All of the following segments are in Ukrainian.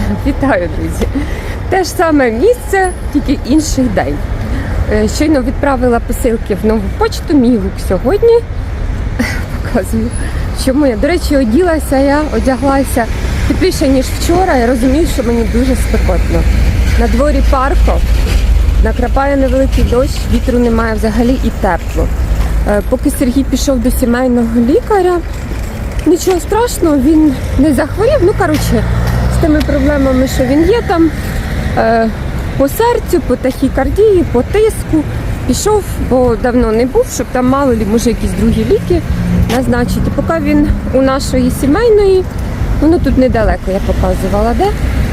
Вітаю, друзі! Те ж саме місце, тільки інший день. Е, Щойно відправила посилки в нову почту, мій лук сьогодні. Показую, чому я. До речі, оділася я, одяглася тепліше, ніж вчора. Я розумію, що мені дуже спекотно. На дворі парко, накрапає невеликий дощ, вітру немає взагалі і тепло. Е, Поки Сергій пішов до сімейного лікаря, Нічого страшного, він не захворів. Ну, коротше, тими проблемами, що він є там е, по серцю, по тахікардії, по тиску. Пішов, бо давно не був, щоб там мало лі, може якісь другі ліки назначити. Поки він у нашої сімейної, воно тут недалеко, я показувала, де.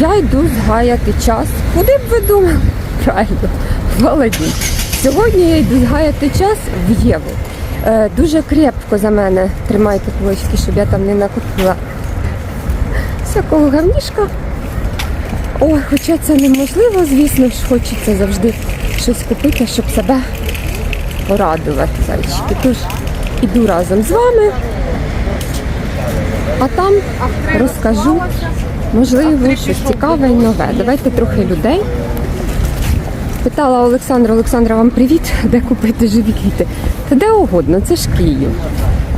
Я йду згаяти час. Куди б ви думали? Правильно, в Аладдін. Сьогодні я йду згаяти час в Єву. Е, дуже крепко за мене тримайте кулачки, щоб я там не накупила всякого гавнішка. Ой, хоча це неможливо, звісно ж, хочеться завжди щось купити, щоб себе порадувати, зайчики. Тож іду разом з вами, а там розкажу, можливо, щось цікаве і нове. Давайте трохи людей. Питала Олександра, Олександра, вам привіт, де купити живі квіти? Та де угодно, це ж Київ.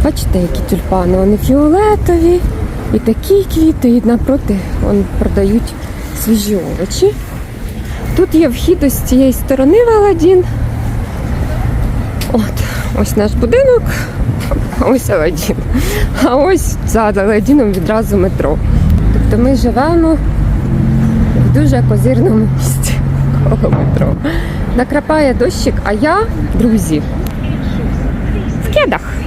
Бачите, які тюльпани, вони фіолетові, і такі квіти, і напроти вон, продають свіжі овочі. Тут є вхід з цієї сторони в Аладдін. От, ось наш будинок, а ось Аладдін. А ось за Аладдіном відразу метро. Тобто ми живемо в дуже козирному місці коло метро. Накрапає дощик, а я, друзі, в кедах.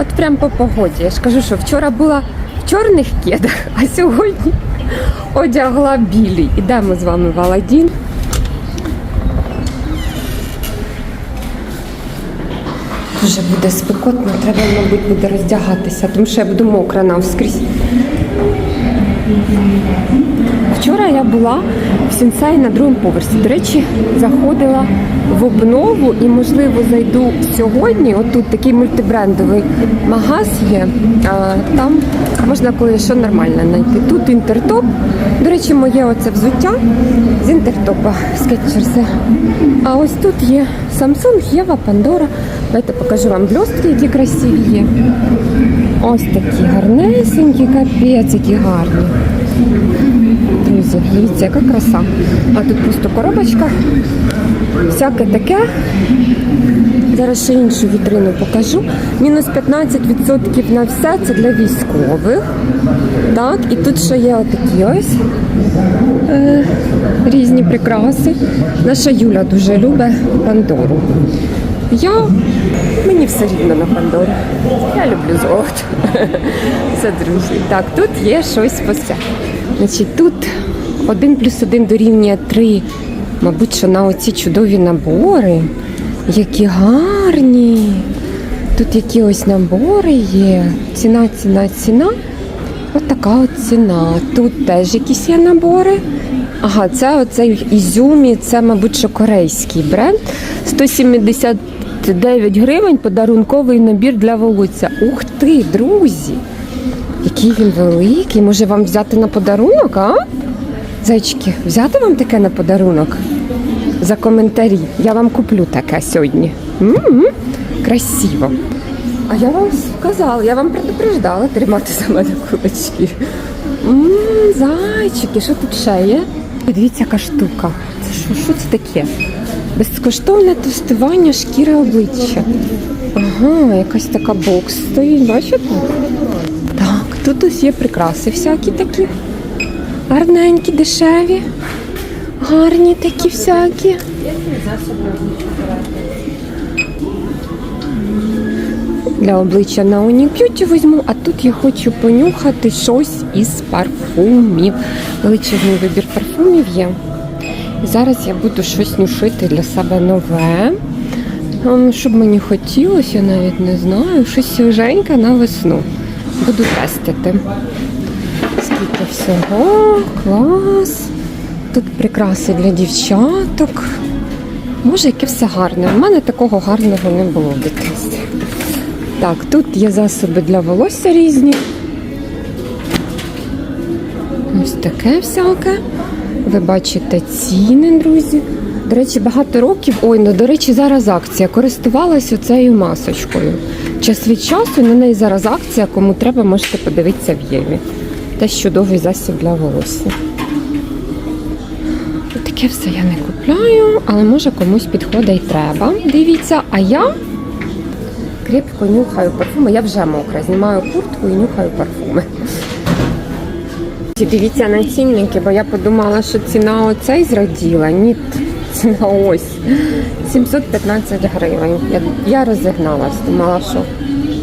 От прям по погоді. Я ж кажу, що вчора була в чорних кедах, а сьогодні одягла білі. Ідемо з вами в Аладдін. Дуже буде спекотно, треба, мабуть, буде роздягатися, тому що я буду мокра навскрізь. Вчора я була в Сінсай на другому поверсі. До речі, заходила в обнову і, можливо, зайду сьогодні. Отут такий мультибрендовий магаз є. А, там можна кое-що нормальне знайти. Тут інтертоп. До речі, моє оце взуття з інтертопа скетчерси. А ось тут є Samsung, Єва, Пандора. Давайте покажу вам блістки, які красиві є. Ось такі гарнесенькі, капець, які гарні. Друзі, дивіться, яка краса. А тут просто коробочка. Всяке таке. Зараз ще іншу вітрину покажу. Мінус 15% на все це для військових. Так, і тут ще є отакі ось е, різні прикраси. Наша Юля дуже любить Пандору. Я мені все рівно на Пандору. Я люблю золото. Все, друзі. Так, тут є щось по. Значить, тут один плюс один дорівнює три. Мабуть, що на оці чудові набори. Які гарні. Тут які ось набори є. Ціна, ціна, ціна. Ось така от ціна. Тут теж якісь є набори. Ага, це оцей Ізюмі, це, мабуть, що корейський бренд. 179 гривень подарунковий набір для волосся. Ух ти, друзі! Який він великий. Може вам взяти на подарунок, а? Зайчики, взяти вам таке на подарунок? За коментарі. Я вам куплю таке сьогодні. М-м, Красиво. А я вам сказала, я вам предупреждала тримати за мене кулачки. М, Зайчики, що тут ще є? Дивіться, яка штука. Це що, що це таке? Безкоштовне тестування шкіри обличчя. Ага, якась така бокс стоїть, бачите? Так, тут ось є прикраси всякі такі. Гарненькі, дешеві. Гарні такі всякі. Для обличчя на Уні Б'юті візьму, а тут я хочу понюхати щось із парфумів. Величезний вибір парфумів є. Зараз я буду щось нюшити для себе нове. Ем, Щоб мені хотілося, я навіть не знаю. Щось свіженьке на весну. Буду тестити. Скільки всього, клас. Тут прикраси для дівчаток. Боже, яке все гарне. У мене такого гарного не було в дитинстві. Так, тут є засоби для волосся різні. ось таке всяке. Ви бачите ціни, друзі. До речі, багато років. Ой, ну до речі, зараз акція. Користувалася цією масочкою. Час від часу на неї зараз акція, кому треба, можете подивитися в Єві. Теж чудовий засіб для волосся. Таке все я не купляю, але може комусь підходить і треба. Дивіться, а я крепко нюхаю парфуми. Я вже мокра, знімаю куртку і нюхаю парфуми. Дивіться на цінники, бо я подумала, що ціна оцей зраділа. Ні, ціна ось 715 гривень. Я, я розігналась, думала, що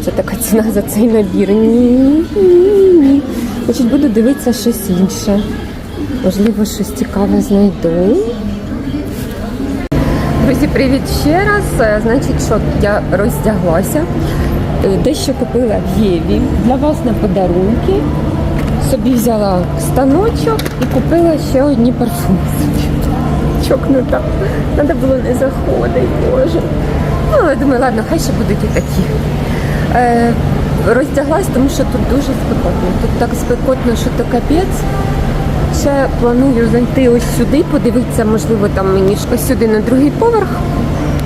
це така ціна за цей набір. Ні, ні, ні. Значить, буду дивитися щось інше. Можливо, щось цікаве знайду. Друзі, привіт ще раз. Е, Значить, що я роздяглася. Е, Дещо купила в Єві для вас на подарунки. Собі взяла станочок і купила ще одні парфуми. Чокнута. Треба було не заходити, боже. Ну, але думаю, ладно, хай ще будуть і такі. Роздяглась, тому що тут дуже спекотно. Тут так спекотно, що то капець. Ще планую зайти ось сюди, подивитися, можливо, там мені ось сюди на другий поверх.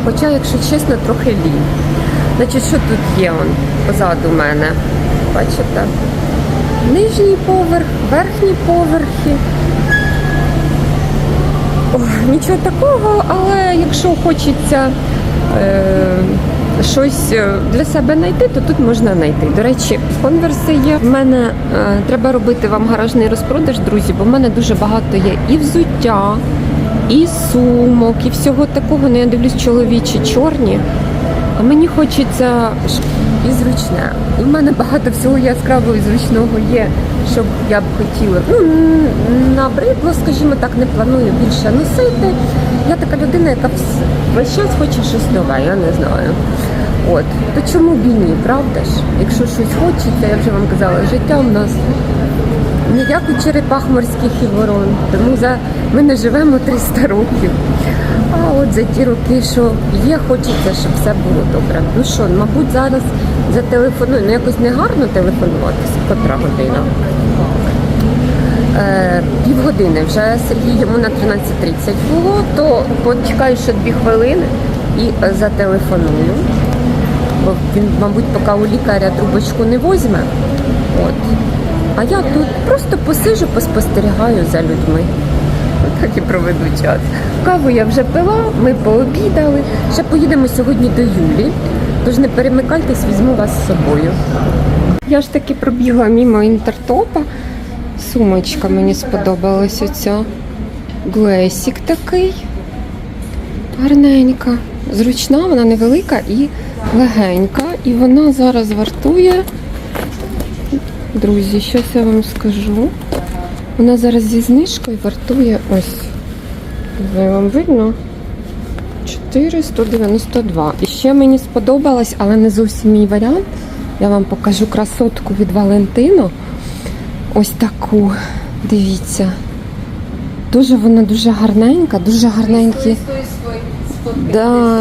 Хоча, якщо чесно, трохи лінь. Значить, що тут є он позаду мене? Бачите? Нижній поверх, верхні поверхи. О, нічого такого, але якщо хочеться е, щось е, для себе знайти, то тут можна знайти. До речі, конверси є. В мене е, треба робити вам гаражний розпродаж, друзі, бо в мене дуже багато є і взуття, і сумок, і всього такого. Ну я дивлюсь чоловічі чорні. А мені хочеться і зручне. В мене багато всього яскравого і зручного є, що б я б хотіла. Ну, набридло, скажімо так, не планую більше носити. Я така людина, яка весь час хоче щось нове, я не знаю. От, то чому б і ні, правда ж? Якщо щось хочеться, я вже вам казала, життя в нас не як у черепах морських і ворон. Тому за ми не живемо 300 років. А от за ті роки, що є, хочеться, щоб все було добре. Ну що, мабуть, зараз зателефоную. Ну якось не гарно телефонуватися, котра година. Е, півгодини вже Сергій йому на 13.30 було, то почекаю ще дві хвилини і е, зателефоную. Бо він, мабуть, поки у лікаря трубочку не возьме. От. А я тут просто посижу, поспостерігаю за людьми. Так і проведу час. Каву я вже пила, ми пообідали. Ще поїдемо сьогодні до Юлі. Тож не перемикайтесь, візьму вас з собою. Я ж таки пробігла мимо інтертопа. Сумочка мені сподобалась оця. Глесік такий. Гарненька. Зручна, вона невелика і легенька. І вона зараз вартує. Друзі, щось я вам скажу. Вона зараз зі знижкою вартує ось. Не знаю, вам видно? 492. І ще мені сподобалась, але не зовсім мій варіант. Я вам покажу красотку від Валентино. Ось таку. Дивіться. Дуже вона дуже гарненька, дуже гарненькі. Да.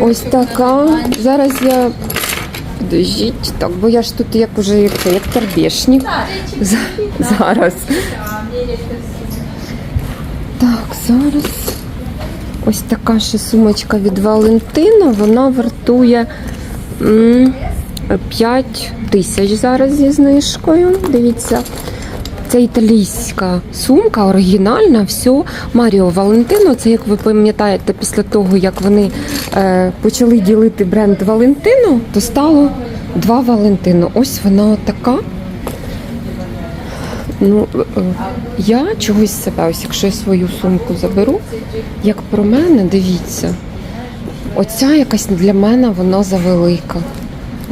Ось така. Зараз я. Подождіть, так, бо я ж тут як уже як, це, як торбешник. Зараз. Так, зараз. Ось така ще сумочка від Валентино. Вона вартує м, 5 тисяч зараз зі знижкою. Дивіться. Це італійська сумка, оригінальна, все. Маріо Валентино. Це, як ви пам'ятаєте, після того, як вони е, почали ділити бренд Валентино, то стало два Валентино. Ось вона така. Ну, е, я чогось себе, ось якщо я свою сумку заберу, як про мене, дивіться. Оця якась для мене вона завелика.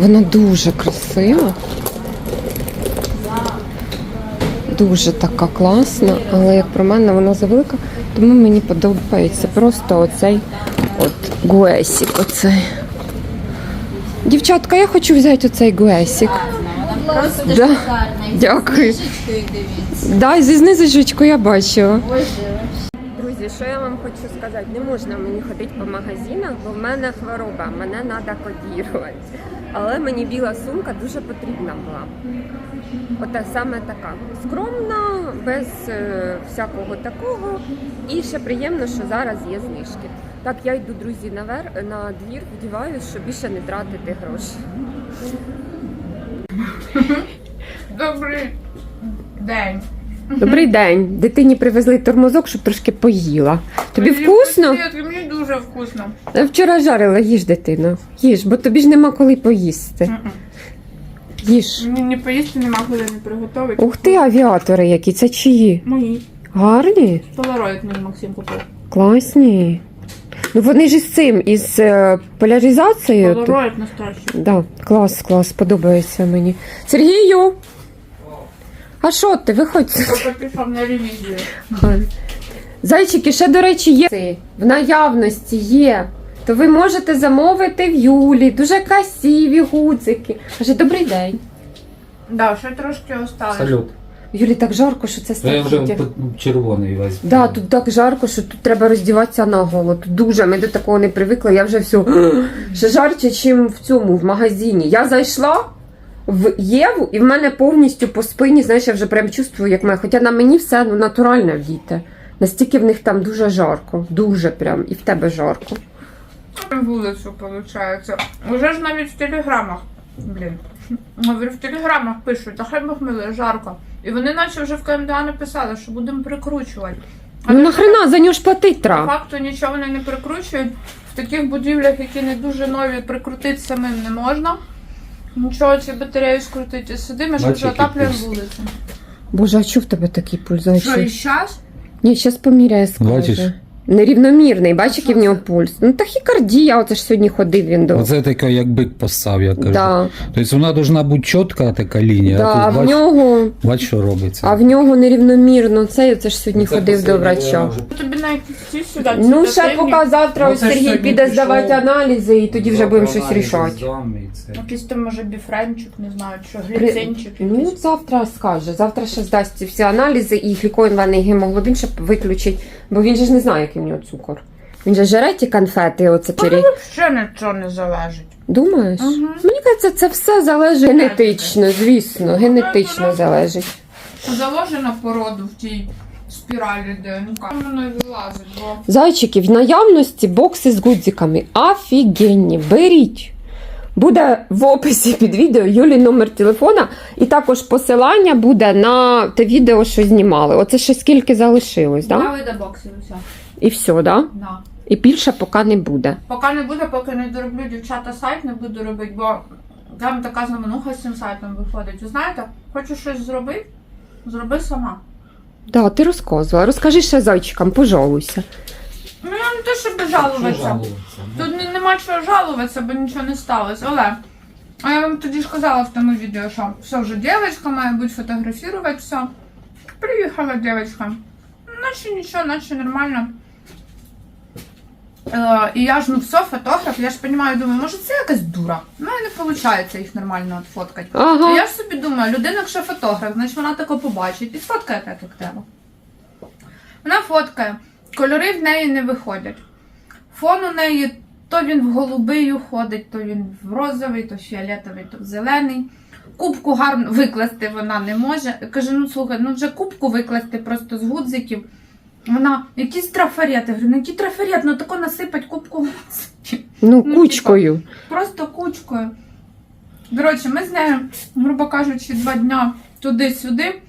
Вона дуже красива. Дуже така класна, але як про мене вона завелика, тому мені подобається просто оцей от гуесік. Оцей. Дівчатка, я хочу взяти оцей гуесік. Да. Дякую. знижечкою дивіться. Да, зі знизочку я бачила. Друзі, що я вам хочу сказати? Не можна мені ходити по магазинах, бо в мене хвороба, мене треба кодірувати. Але мені біла сумка дуже потрібна була. Ота саме така. Скромна, без е, всякого такого. І ще приємно, що зараз є знижки. Так, я йду, друзі, навер на двір, вдіваюсь, щоб більше не тратити гроші. Добрий день. Добрий день. Дитині привезли тормозок, щоб трошки поїла. Тобі Мені вкусно? вкусно? Мені дуже вкусно. Я Вчора жарила, їж дитина. Їж, бо тобі ж нема коли поїсти. Їж. Мені не поїсти нема коли не приготувати. Ух ти, авіатори які, це чиї? Мої. Гарні, Полароїд мені Максим купив. класні. Ну вони ж із цим, із е, поляризацією. Полароїд настоящий. Да, клас, клас, подобається мені. Сергію! А що ти? Виходь. Пішов на ревізію. Зайчики, ще, до речі, є. В наявності є. То ви можете замовити в Юлі. Дуже красиві гудзики. Каже, добрий день. Да, ще трошки осталось. Салют. Юлі так жарко, що це Ну, я вже страхіття. по- червоний весь. Да, тут так жарко, що тут треба роздіватися наголо. Тут дуже, ми до такого не привикли. Я вже все ще жарче, ніж в цьому, в магазині. Я зайшла в Єву, і в мене повністю по спині, знаєш, я вже прям чувствую, як мене. Хоча на мені все ну, натурально вдіте. Настільки в них там дуже жарко, дуже прям, і в тебе жарко. Вулицю, виходить. Уже ж навіть в телеграмах. Блін. Говорю, в телеграмах пишуть, та хай Бахмили, жарко. І вони наче вже в КМДА написали, що будемо прикручувати. А Ну нахрена за нього ж платить По треба. факту нічого вони не прикручують. В таких будівлях, які не дуже нові, прикрутити самим не можна. Нічого ці батареї скрутити. Сидимо, що Бачиш, який отаплюємо пульс. вулицю. Боже, а чого в тебе такий пульс Що, і зайчик? зараз? Ні, зараз поміряє скаже. Бачиш? Нерівномірний, бач, який в нього пульс. Ну тахікардія, оце ж сьогодні ходив він до. Оце така, як бик постав, я кажу. Да, Тобто вона повинна бути чітка така лінія, да, а тут в бач, нього. бач, що робиться. А в нього нерівномірно це, це ж сьогодні Це ходив до врача. вже- Тобі сюди. Ну, ці ще поки завтра Ну, ось це ж Сергій сьогодні піде пішов. здавати аналізи, і тоді вже будемо щось Аналізи рішати. здам, і це. Якийсь там може біфренчик, не знаю, що, При- гліцинчик. Ну, якийсь. завтра скаже. Завтра ще здасть ці всі аналізи і глікоінваний гемоглобін, щоб виключить, бо він же ж не знає, який в нього цукор. Він же жере ті конфети, оце пері. Взагалі нічого не залежить. Думаєш? Ага. Мені кажеться, це все залежить генетично, звісно, генетично залежить. Заложена породу в тій спіралі ДНК. Воно і вилазить, бо Зайчики, в наявності бокси з гудзиками. Офігенні, беріть. Буде в описі під відео Юлі номер телефона, і також посилання буде на те відео, що знімали. Оце ще скільки залишилось, да? да? вида боксів усе. І все, да? Да. І більше поки не буде. Поки не буде, поки не дороблю дівчата сайт, не буду робити, бо там така знаменуха з цим сайтом виходить. Ви знаєте, хочу щось зробити, зроби сама. Да, ти розказувала. Розкажи ще зайчикам, пожалуйся. Ну я не те, щоб жалуватися. жалуватися? Тут не- нема чого жалуватися, бо нічого не сталося. Але а я вам тоді ж казала в тому відео, що все вже дівчинка має бути фотографувати, все. Приїхала дівчинка. Наче нічого, наче нормально. Е, і я ж ну все, фотограф, я ж розумію, думаю, може це якась дура. У мене не виходить їх нормально отфоткати. Ага. Я ж собі думаю, людина, якщо фотограф, значить вона тако побачить і сфоткає так, як треба. Вона фоткає, кольори в неї не виходять. Фон у неї то він в голубий уходить, то він в розовий, то фіолетовий, то в зелений. Кубку гарно викласти вона не може. Каже, ну слухай, ну вже кубку викласти просто з гудзиків. Вона, якісь трафарети. Говорю, ну які трафарет, ну тако насипать кубку. Ну, Ну, кучкою. Просто кучкою. Коротше, ми з нею, грубо кажучи, два дня туди-сюди.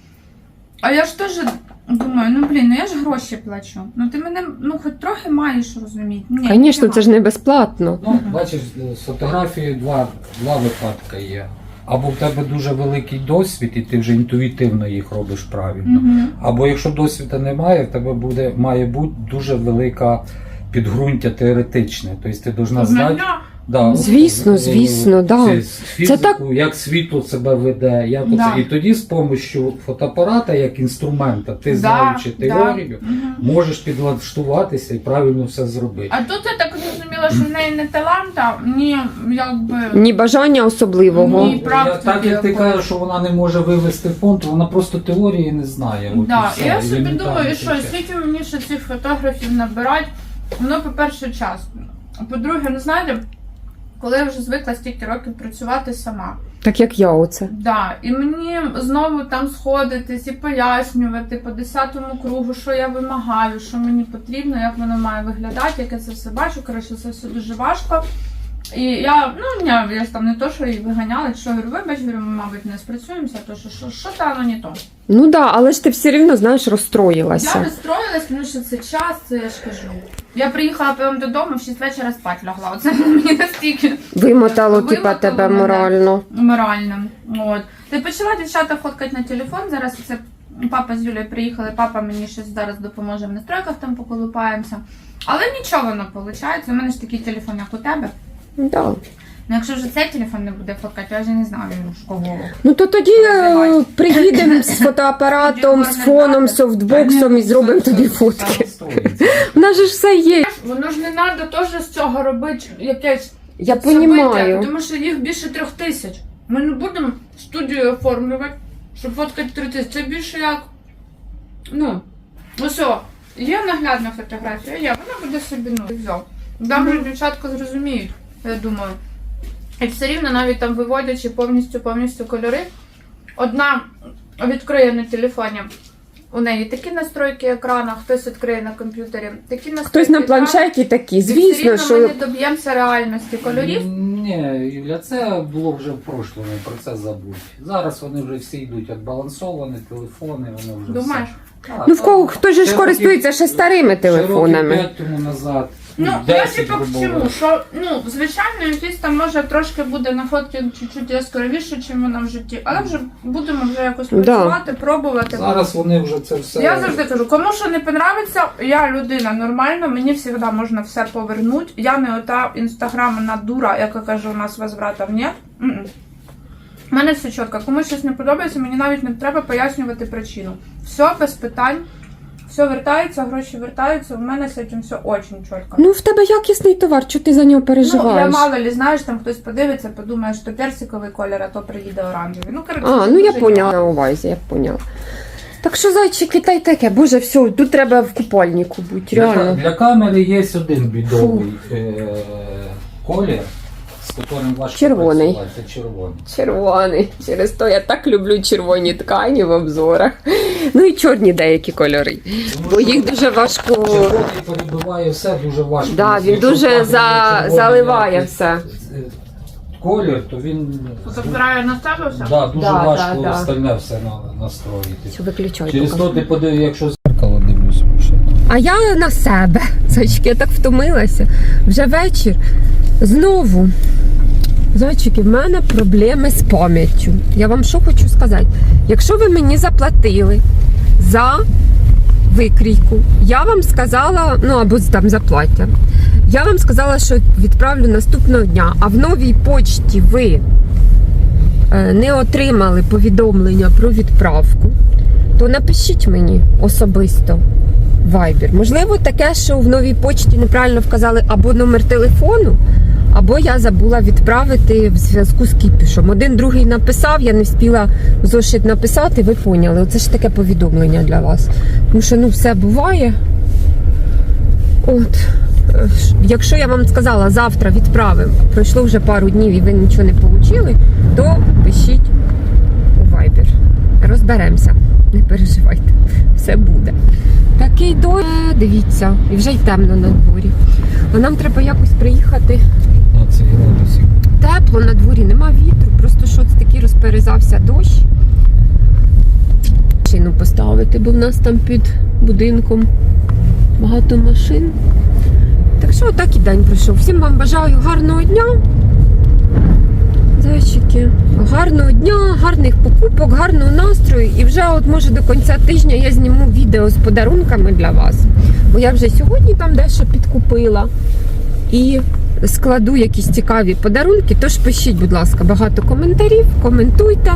А я ж теж думаю, ну блін, ну я ж гроші плачу. Ну ти мене ну хоч трохи маєш розуміти. Ні, Звісно, це ж не безплатно. Ну, бачиш, з фотографії два, два випадки є. Або в тебе дуже великий досвід, і ти вже інтуїтивно їх робиш правильно. Мгм. Або якщо досвіду немає, в тебе буде, має бути дуже велика підґрунтя теоретичне. Тобто ти повинна знати. Да, Звісно, е, звісно, да. це фізику, Це так- як світло себе веде, як Да. І тоді з допомогою фотоапарата як інструмента, ти Да, знаючи теорію, Мгм. можеш підлаштуватися і правильно все зробити. А тут я так зрозуміла, що в неї не таланта, ні, якби. Ні бажання особливого. Ні. Я, практики так як ти якої. кажеш, що вона не може вивести фонд, вона просто теорії не знає. От Да, і і я собі елементарно думаю, що, таке. скільки мені ще цих фотографів набирати, воно, по-перше, час. А По-друге, не знаєте, коли я вже звикла стільки років працювати сама. Так як я оце. Да, і мені знову там сходитись і пояснювати по десятому кругу, що я вимагаю, що мені потрібно, як воно має виглядати, як я це все бачу. Коротше, це все дуже важко. І я, ну, ні, я ж там не то, що її виганяла, що говорю, вибач, говорю, ми, мабуть, не спрацюємося, то що, що, що та воно не то. Ну да, але ж ти все рівно, знаєш, Я розстроїлася. розстроїлась, тому що це час, це я ж кажу. Я приїхала потім додому, в 6 вечора спать лягла. Оце мені настільки Вимотало, типа, тебе мене. морально. морально. От. Ти почала дівчата фоткати на телефон. Зараз це папа з Юлею приїхали, папа мені щось зараз допоможе в настройках, там поколупаємося. Але нічого не виходить. У мене ж такий телефон, як у тебе. Да. Ну якщо вже цей телефон не буде фоткати, я вже не знаю, він ж кого. Ну то тоді е, приїдемо з фотоапаратом, з фоном, софтбоксом і зробимо тобі фотки. У нас же ж все є. Воно ж не треба теж з цього робити якесь Я розумію. тому що їх більше трьох тисяч. Ми не будемо студію оформлювати, щоб фоткати три тисячі. Це більше як. Ну, ось о, є наглядна фотографія, є, вона буде собі ну, і. Там вже дівчатка зрозуміють, я думаю. І все рівно навіть там виводячи повністю повністю кольори. Одна відкриє на телефоні. У неї такі настройки екрану, хтось відкриє на комп'ютері. Такі настройки Хтось на планшеті такі, І все звісно, рівно ми не доб'ємося реальності кольорів. Ні, Юля, це було вже в прошлому, про це забудь. Зараз вони вже всі йдуть відбалансовані, телефони, вони вже Думаєш? все. Так, ну в кого хто ж користується ще старими ще років телефонами. п'ять тому назад. Ну, я 10, типу к чому, що ну, звичайно, якийсь там може трошки буде на фотці чуть-чуть яскравіше, ніж вона в житті, але вже будемо вже якось Да. працювати, пробувати. Зараз вони вже це все. Я завжди кажу, кому що не подобається, я людина нормальна, мені завжди можна все повернути. Я не ота інстаграмна дура, яка каже, у нас возвратів нет. М-м. У мене все чітко. Кому щось не подобається, мені навіть не треба пояснювати причину. Все без питань, все вертається, гроші вертаються. У мене з цим все дуже чітко. Ну в тебе якісний товар, чого ти за нього Ну, я мало ли, знаєш, там хтось подивиться, подумає, що персиковий колір, а то приїде оранжевий. Ну, коротше, А, ну я поняла на увазі, я поняла. Так що зайчики та й таке, боже, все, тут треба в купальнику бути, Для, реально. для камери є один бідовий е- колір, з важко Червоний. працювати. Це червоний. Червоний. Через то я так люблю червоні ткані в обзорах. Ну і чорні деякі кольори. Бо їх дуже важко. Червоний перебиває все дуже важко. Да, він Якщо дуже за- червоний заливає якийсь, все. е, Колір, то він Забирає на себе все. да, дуже Да, важко да, да. остальне все на- настроїти. Все, виключай. Через то ти подиви, якщо зеркало дивлюся. що. А я на себе. Зайчики, я так втомилася. Вже вечір. Знову. Зайчики, в мене проблеми з пам'яттю. Я вам що хочу сказати? Якщо ви мені заплатили за викрійку, я вам сказала, ну або там заплаття, я вам сказала, що відправлю наступного дня, а в новій почті ви е, не отримали повідомлення про відправку, то напишіть мені особисто. Viber. Можливо, таке, що в новій почті неправильно вказали або номер телефону, або я забула відправити в зв'язку з кіпішом. Один другий написав, я не встигла зошит написати, ви поняли. Оце ж таке повідомлення для вас. Тому що ну все буває. От. Якщо я вам сказала, завтра відправимо, пройшло вже пару днів і ви нічого не отримали, то пишіть у Viber. Розберемося. Не переживайте, все буде. Такий дощ, дивіться, і вже й темно на дворі. А нам треба якось приїхати Тепло на дворі, нема вітру, просто щось такий розперезався дощ. Машину поставити, бо в нас там під будинком багато машин. Так що отак і день пройшов. Всім вам бажаю гарного дня. Зайчики, гарного дня, гарних покупок, гарного настрою. І вже от може до кінця тижня я зніму відео з подарунками для вас. Бо я вже сьогодні там дещо підкупила. І складу якісь цікаві подарунки. Тож пишіть, будь ласка, багато коментарів, коментуйте,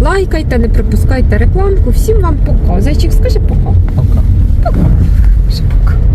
лайкайте, не пропускайте рекламку. Всім вам пока. Зайчик, скажи пока. Пока. Скажи пока.